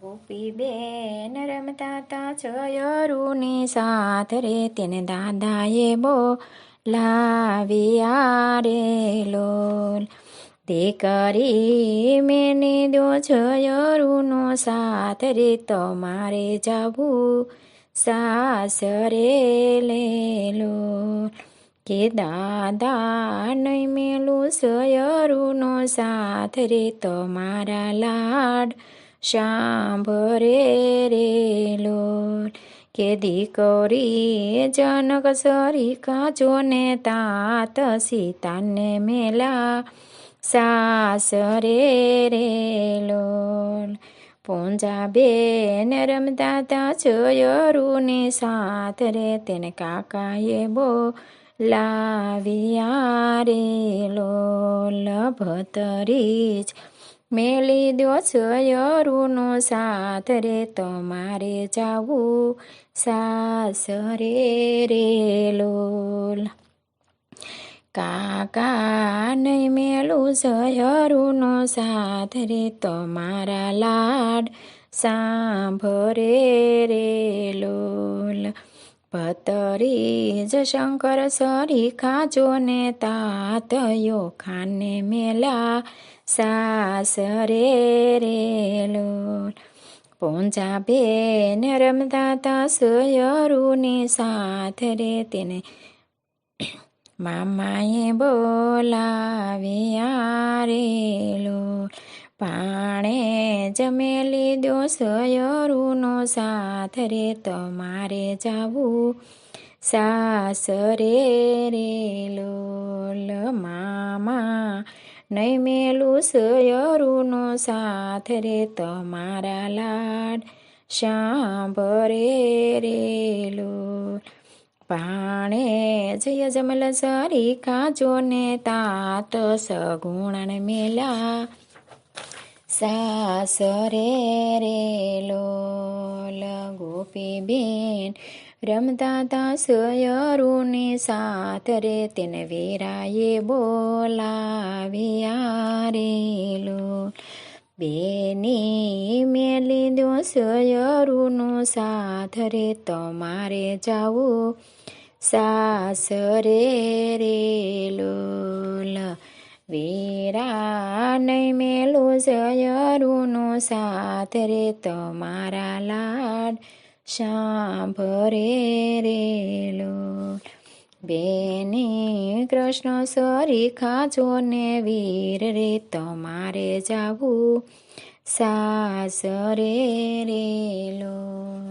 ગોપી બેન રમતા તા છયરુની સાથ રે તેને દાદાએ બો લાવ્યા રે લોલ તે કરી મેને દો છયરુનો સાથ રે તમારે જવું સાસરે લે લો કે દાદા નહીં મેલું સયરુનો સાથ રે તમારા લાડ સાંભરે રે લોલ, કે દીકરી જનક સરીકા ને તાત સીતાને મેલા. સાસરે રે લોલ પૂંજા બેન રમતા તા છયરુની સાથ રે. તેને કાકાએ બો લાવ્યા રે લોલ ભતરી જ મેલી દો છયરુનો સાથ રે તમારે જાવું. સાસરે રે લોલ. કાકા નહીં મેલું સયરુનો સાથ રે તમારા લાડ. સાંભરે રે લોલ. ભતરી જ શંકર સરીખા ને તાતયો ખાને મેલા સાસરે રે લોલ પોંજા બેન રમતા તા સયરુની સાથ રે તેને મામાએ બોલાવ્યા રે લોલ પાણે જમેલી દો સયરુનો સાથ રે તમારે જાવું. સાસરે રે લોલ મામા નહીં મેલું સયરુનો સાથ રે તમારા લાડ. સાંભરે રે લોલ પાણે જય જમલ સરી કાજોને તાત સગુણન મેલા. સાસરે રે લોલ ગોપી બેન રમતા તા સયરુની સાથ રે તેને વેરાએ બોલાવ્યા રે લોલ બેની મેલી દો સયરુનો સાથ રે તમારે જાવું સાસરે રે લોલ વેરા નહીં મેલું સયરુનો સાથ રે તમારા લાડ. સાંભરે રેલો બેની કૃષ્ણ સરી ખાજો ને વીર રે તમારે જાવું. સાસરે રે લો